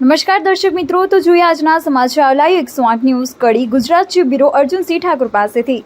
નમસ્કાર દર્શક મિત્રો, તો જોઈએ આજના સમાચાર. લાઈવ એકસો આઠ news. Kadi Gujarat chief bureau Arjunsinh Thakur પાસેથી.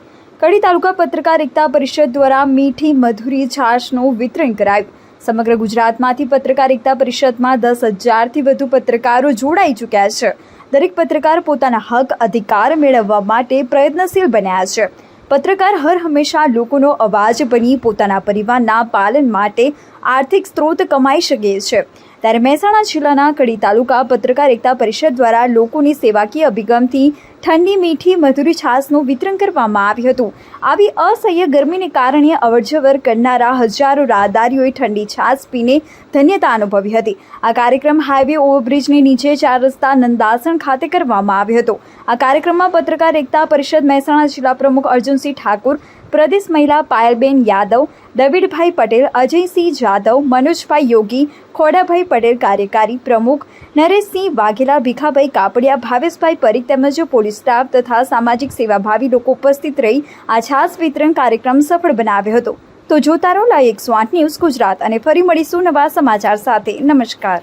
કડી તાલુકા પત્રકાર એકતા પરિષદ દ્વારા મીઠી મધુરી છાશનું વિતરણ કરાયું. સમગ્ર ગુજરાતમાંથી પત્રકાર એકતા પરિષદમાં દસ હજારથી વધુ પત્રકારો જોડાઈ ચૂક્યા છે. દરેક પત્રકાર પોતાના હક, અધિકાર મેળવવા માટે પ્રયત્નશીલ બન્યા છે. પત્રકાર હર હંમેશા લોકોનો અવાજ બની પોતાના પરિવારના પાલન માટે આર્થિક સ્ત્રોત કમાઈ શકે છે. ત્યારે મહેસાણા જિલ્લાના કડી તાલુકા પત્રકાર એકતા પરિષદ દ્વારા લોકોની સેવાકીય અભિગમથી ઠંડી મીઠી મધુરી છાશનું વિતરણ કરવામાં આવ્યું હતું. આવી અસહ્ય ગરમીને કારણે અવરજવર કરનારા હજારો રાહદારીઓએ ઠંડી છાશ પીને ધન્યતા અનુભવી હતી. આ કાર્યક્રમ હાઈવે ઓવરબ્રિજની નીચે ચાર રસ્તા નંદાસણ ખાતે કરવામાં આવ્યો હતો. આ કાર્યક્રમમાં પત્રકાર એકતા પરિષદ મહેસાણા જિલ્લા પ્રમુખ અર્જુનસિંહ ઠાકુર પ્રદેશ મહિલા પાયલબેન યાદવ, દવિડભાઈ પટેલ, અજયસિંહ જાદવ, મનોજભાઈ યોગી, ખોડાભાઈ પટેલ કાર્યકારી પ્રમુખ, નરેશસિંહ વાઘેલા, ભીખાભાઈ કાપડિયા, ભાવેશભાઈ પરીખ તેમજ પોલીસ સ્ટાફ તથા સામાજિક સેવાભાવી લોકો ઉપસ્થિત રહી આ છાસ વિતરણ કાર્યક્રમ સફળ બનાવ્યો હતો. તો જોતા રહો લાઈવ એકસો આઠ ન્યૂઝ ગુજરાત અને ફરી મળીશું નવા સમાચાર સાથે. નમસ્કાર.